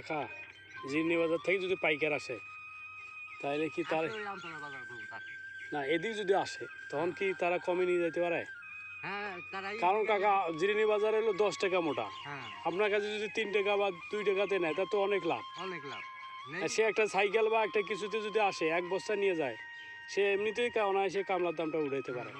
কাকা জিরনি বাজার থেকে যদি পাইকার আসে তাহলে কি তার না এদিক যদি আসে তখন কি তারা কমে নিয়ে যেতে পারে? হ্যাঁ কারণ কাকা জিরিনি বাজার হলো দশ টাকা মোটা। হ্যাঁ। আপনার কাছে যদি তিন টাকা বা দুই টাকাতে নেয় তা তো অনেক লাভ। অনেক লাভ। সে একটা সাইকেল বা একটা কিছুতে যদি আসে এক বস্তা নিয়ে যায় সে এমনিতেই কারণ সে কামলার দামটা উঠাইতে পারে।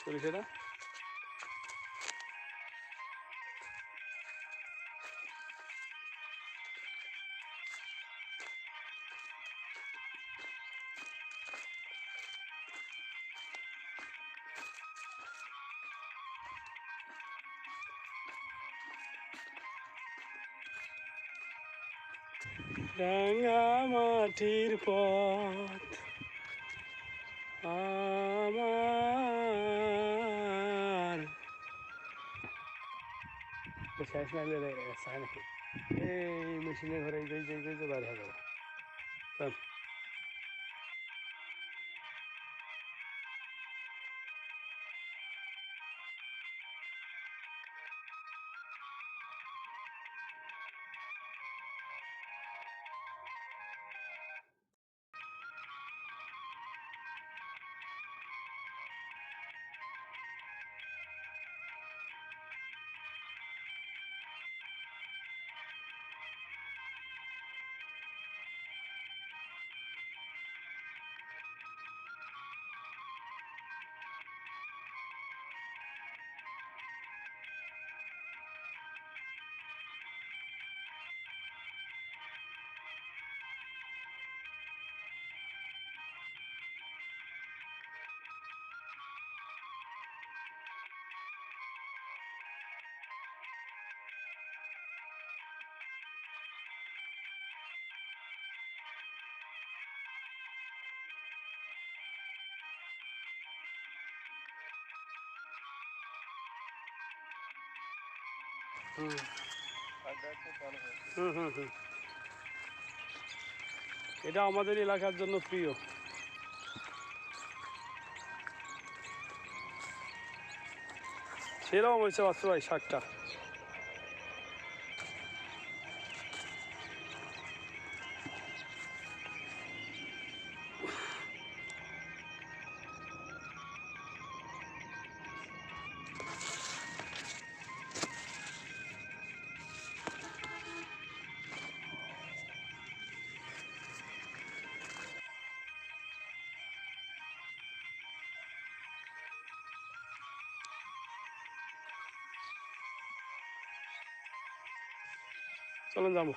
সরিষাটা রাঙা মাটির পথ। আমার শেষ নাইলে রে চাই নাকি এই মেশিনে ঘরে যাই যাই যাই বার হয়ে যাবে হুম হুম হুম। এটা আমাদের এলাকার জন্য প্রিয়। সেরকম হয়েছে বাস্তু ভাই শাকটা। চলুন যাবো